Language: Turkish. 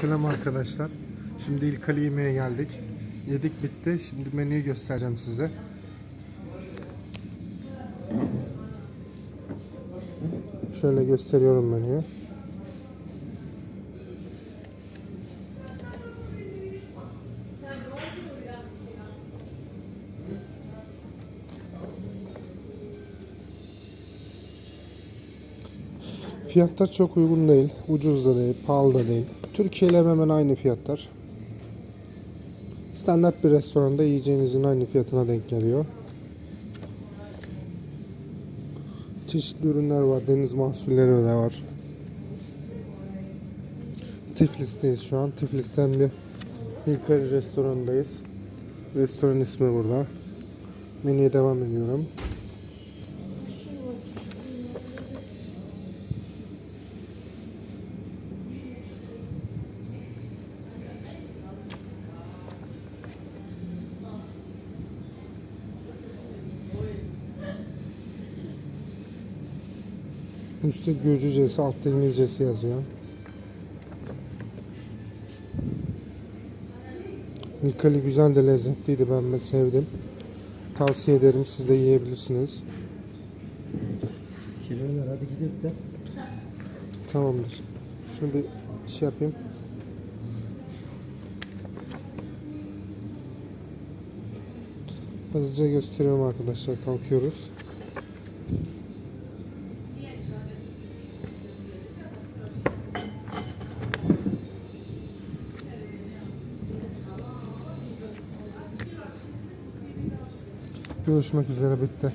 Selam arkadaşlar. Şimdi ilk Ali yemeğe geldik. Yedik bitti. Şimdi menüyü göstereceğim size. Şöyle gösteriyorum menüyü. Fiyatlar çok uygun değil. Ucuz da değil, pahalı da değil. Türkiye ile hemen aynı fiyatlar. Standart bir restoranda yiyeceğinizin aynı fiyatına denk geliyor. Çeşitli ürünler var. Deniz mahsulleri de var. Tiflis'teyiz şu an. Tiflis'ten bir Hikari restoranındayız. Restoran ismi burada. Menüye devam ediyorum. Üstte Gürcücesi, altta İngilizcesi yazıyor. Milkali güzel de lezzetliydi ben sevdim. Tavsiye ederim siz de yiyebilirsiniz. Kilolar hadi gidelim de. Tamamdır. Şunu bir şey yapayım. Hızlıca gösteriyorum arkadaşlar. Kalkıyoruz. Görüşmek üzere bitti.